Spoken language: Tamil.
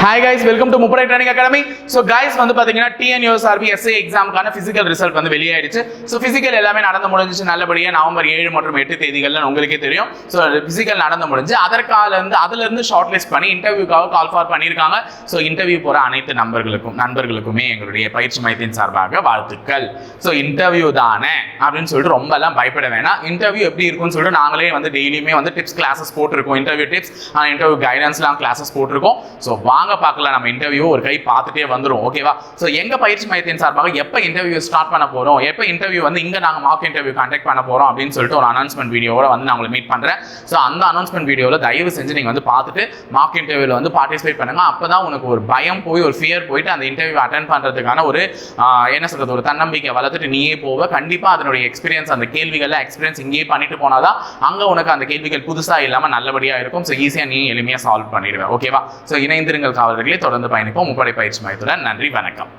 ஹாய் கைஸ் வெல்கம் டு முப்படை ட்ரைனிங் அகாடமி ஸோ கைஸ் வந்து பார்த்தீங்கன்னா டிஎன்யூஎஸ்ஆர்பி எஸ்ஏ எக்ஸாமுக்கான ஃபிசிக்கல் ரிசல்ட் வந்து வெளியாயிடுச்சு. ஸோ ஃபிசிக்கல் எல்லாமே நடந்து முடிஞ்சிச்சு. நல்லபடியாக நவம்பர் ஏழு மற்றும் எட்டு தேதிகள்லாம் உங்களுக்கே தெரியும். ஸோ ஃபிசிக்கல் நடந்து முடிஞ்சு அதற்காலேருந்து அதுலேருந்து ஷார்ட் லிஸ்ட் பண்ணி இன்டர்வியூக்காக கால் ஃபார் பண்ணியிருக்காங்க. ஸோ இன்டர்வியூ போகிற அனைத்து நண்பர்களுக்கும் நண்பர்களுக்குமே எங்களுடைய பயிற்சி மையத்தின் சார்பாக வாழ்த்துக்கள். ஸோ இன்டர்வியூ தானே? அப்படின்னு சொல்லிட்டு ரொம்பலாம் பயப்பட வேணாம். இன்டர்வியூ எப்படி இருக்கும்னு சொல்லிட்டு நாங்களே வந்து டெய்லியுமே வந்து டிப்ஸ் கிளாஸஸ் போட்டிருக்கோம். இன்டர்வியூ டிப்ஸ் இன்டர்வியூ கைடன்ஸ்லாம் கிளாஸஸ் போட்டிருக்கோம். ஸோ வாங்க பார்க்கலாம் நம்ம இன்டர்வியூ ஒரு கை பார்த்துட்டே வந்துடும் ஓகேவா ஸோ எங்க பயிற்சி மையத்தின் சார்பாக எப்போ இன்டர்வியூ ஸ்டார்ட் பண்ண போறோம் எப்போ இன்டர்வியூ வந்து இங்கே நாங்கள் மார்க் இன்டர்வியூ கான்டாக்ட் பண்ண போறோம் அப்படின்னு சொல்லிட்டு ஒரு அனௌன்ஸ்மெண்ட் வீடியோவோட வந்து நான் உங்களை மீட் பண்ணுறேன் ஸோ அந்த அனௌன்ஸ்மெண்ட் வீடியோவில் தயவு செஞ்சு நீங்க வந்து பார்த்துட்டு மார்க் இன்டர்வியூவில் வந்து பார்ட்டிசிபேட் பண்ணுங்க. அப்பதான் உனக்கு ஒரு பயம் போய் ஒரு ஃபியர் போயிட்டு அந்த இன்டர்வியூ அட்டன் பண்ணுறதுக்கான ஒரு என்ன சொல்கிறது ஒரு தன்னம்பிக்கை வளர்த்துட்டு நீயே போவ. கண்டிப்பாக அதனுடைய எக்ஸ்பீரியன்ஸ் அந்த கேள்விகள்லாம் எக்ஸ்பீரியன்ஸ் இங்கேயே பண்ணிட்டு போனாதான் அங்கே உனக்கு அந்த கேள்விகள் புதுசாக இல்லாமல் நல்லபடியாக இருக்கும். ஸோ ஈஸியாக நீ எளிமையாக சால்வ் பண்ணிடுவேன் ஓகேவா ஸோ இணைந்திருங்கள் காவலர்களே தொடர்ந்து பயணிப்போம். முப்படை பயிற்சி மையத்துடன் நன்றி வணக்கம்.